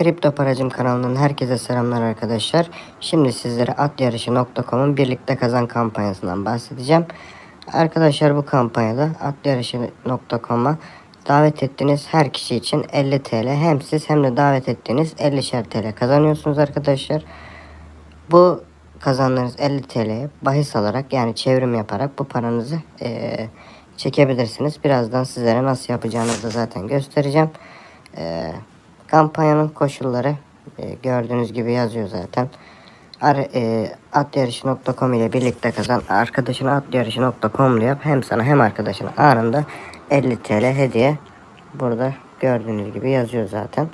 Kripto Paracım kanalından herkese selamlar arkadaşlar. Şimdi sizlere atyarışı.com'un birlikte kazan kampanyasından bahsedeceğim. Arkadaşlar bu kampanyada atyarışı.com'a davet ettiğiniz her kişi için 50 TL hem siz hem de davet ettiğiniz 50'şer TL kazanıyorsunuz arkadaşlar. Bu kazandığınız 50 TL'ye bahis alarak yani çevrim yaparak bu paranızı eee, çekebilirsiniz. Birazdan sizlere nasıl yapacağınızı da zaten göstereceğim. Eee, kampanyanın koşulları eee, gördüğünüz gibi yazıyor zaten. Ar, eee, atyarışı.com ile birlikte kazan arkadaşına atyarışı.com yap hem sana hem arkadaşına anında 50 TL hediye burada gördüğünüz gibi yazıyor zaten.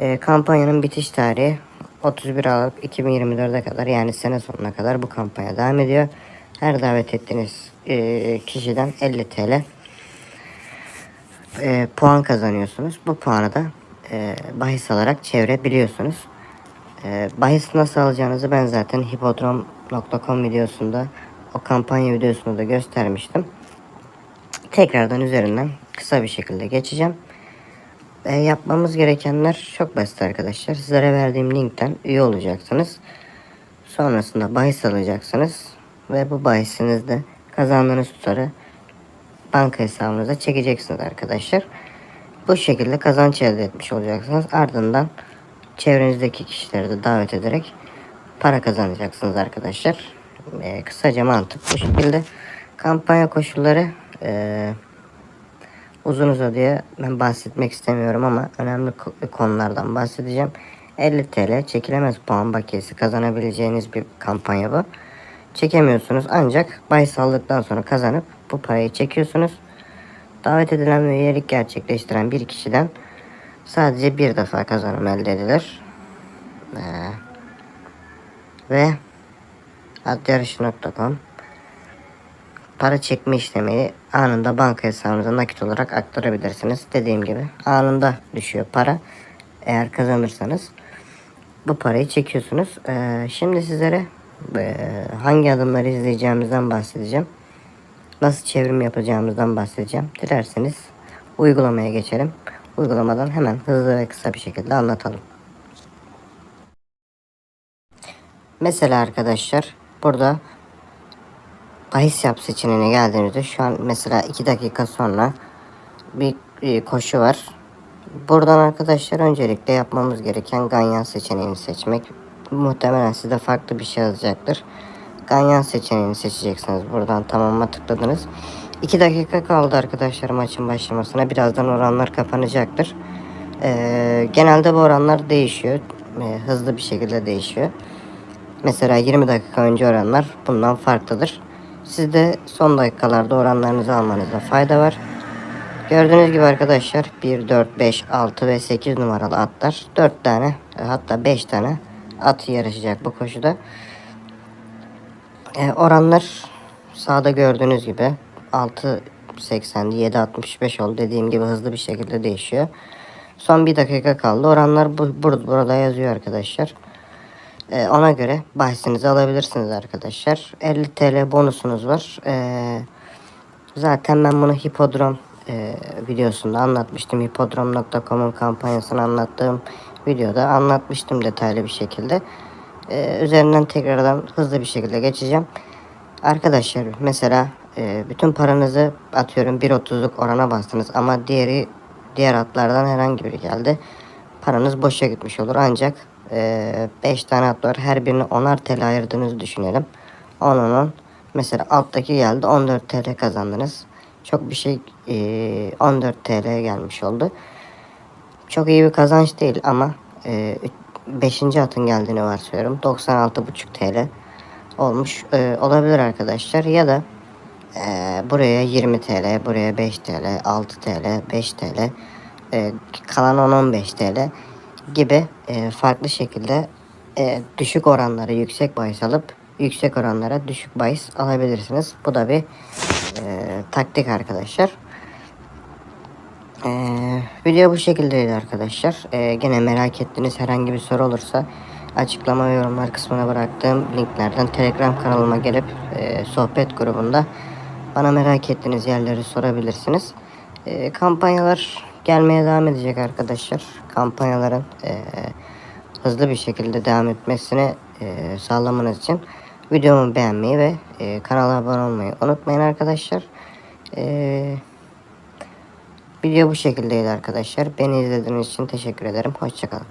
Eee, kampanyanın bitiş tarihi 31 Aralık 2024'e kadar yani sene sonuna kadar bu kampanya devam ediyor. Her davet ettiğiniz eee, kişiden 50 TL eee, puan kazanıyorsunuz. Bu puanı da eee, bahis alarak çevirebiliyorsunuz. Eee bahis nasıl alacağınızı ben zaten hipodrom.com videosunda o kampanya videosunda da göstermiştim. Tekrardan üzerinden kısa bir şekilde geçeceğim. E, yapmamız gerekenler çok basit arkadaşlar. Sizlere verdiğim linkten üye olacaksınız. Sonrasında bahis alacaksınız. Ve bu bahisinizde kazandığınız tutarı banka hesabınıza çekeceksiniz arkadaşlar. Bu şekilde kazanç elde etmiş olacaksınız. Ardından çevrenizdeki kişileri de davet ederek para kazanacaksınız arkadaşlar. E, kısaca mantık bu şekilde. Kampanya koşulları e, uzun uzadıya ben bahsetmek istemiyorum ama önemli ko- konulardan bahsedeceğim. 50 TL çekilemez puan bakiyesi kazanabileceğiniz bir kampanya bu. Çekemiyorsunuz ancak bahis aldıktan sonra kazanıp bu parayı çekiyorsunuz. Davet edilen ve üyelik gerçekleştiren bir kişiden sadece bir defa kazanım elde edilir. Ee, ve adyarışı.com para çekme işlemi anında banka hesabınıza nakit olarak aktarabilirsiniz. Dediğim gibi anında düşüyor para. Eğer kazanırsanız bu parayı çekiyorsunuz. Ee, şimdi sizlere e, hangi adımları izleyeceğimizden bahsedeceğim. Nasıl çevrim yapacağımızdan bahsedeceğim. Dilerseniz uygulamaya geçelim. Uygulamadan hemen hızlı ve kısa bir şekilde anlatalım. Mesela arkadaşlar burada bahis yap seçeneğine geldiğimizde şu an mesela 2 dakika sonra bir e, koşu var. Buradan arkadaşlar öncelikle yapmamız gereken ganyan seçeneğini seçmek. Muhtemelen sizde farklı bir şey yazacaktır. Ganyan seçeneğini seçeceksiniz. Buradan tamam'a tıkladınız. 2 dakika kaldı arkadaşlar maçın başlamasına. Birazdan oranlar kapanacaktır. Ee, genelde bu oranlar değişiyor. Ee, hızlı bir şekilde değişiyor. Mesela 20 dakika önce oranlar bundan farklıdır. Siz de son dakikalarda oranlarınızı almanızda fayda var. Gördüğünüz gibi arkadaşlar 1, 4, 5, 6 ve 8 numaralı atlar 4 tane hatta 5 tane at yarışacak bu koşuda. E, oranlar sağda gördüğünüz gibi 6.80 7.65 oldu dediğim gibi hızlı bir şekilde değişiyor. Son bir dakika kaldı. Oranlar bu, bur- burada yazıyor arkadaşlar. Ee, ona göre bahisinizi alabilirsiniz arkadaşlar. 50 TL bonusunuz var. Ee, zaten ben bunu Hipodrom e, videosunda anlatmıştım. Hipodrom.com'un kampanyasını anlattığım videoda anlatmıştım detaylı bir şekilde. Ee, üzerinden tekrardan hızlı bir şekilde geçeceğim. Arkadaşlar mesela e, bütün paranızı atıyorum 1.30'luk orana bastınız ama diğeri diğer atlardan herhangi biri geldi. Paranız boşa gitmiş olur ancak 5 tane at var. Her birine 10'ar TL ayırdığınızı düşünelim. 10 10 mesela alttaki geldi 14 TL kazandınız. Çok bir şey e, 14 TL gelmiş oldu. Çok iyi bir kazanç değil ama 5. atın geldiğini varsayıyorum. 96,5 TL olmuş e, olabilir arkadaşlar. Ya da e, buraya 20 TL, buraya 5 TL, 6 TL, 5 TL, e, kalan 10-15 TL gibi e, farklı şekilde e, düşük oranlara yüksek bahis alıp yüksek oranlara düşük bahis alabilirsiniz. Bu da bir e, taktik arkadaşlar. Ee, video bu şekildeydi arkadaşlar. Ee, gene merak ettiğiniz herhangi bir soru olursa açıklama ve yorumlar kısmına bıraktığım linklerden Telegram kanalıma gelip e, sohbet grubunda bana merak ettiğiniz yerleri sorabilirsiniz. E, kampanyalar gelmeye devam edecek arkadaşlar. Kampanyaların e, hızlı bir şekilde devam etmesini e, sağlamanız için videomu beğenmeyi ve e, kanala abone olmayı unutmayın arkadaşlar. Eee Video bu şekildeydi arkadaşlar. Beni izlediğiniz için teşekkür ederim. Hoşçakalın.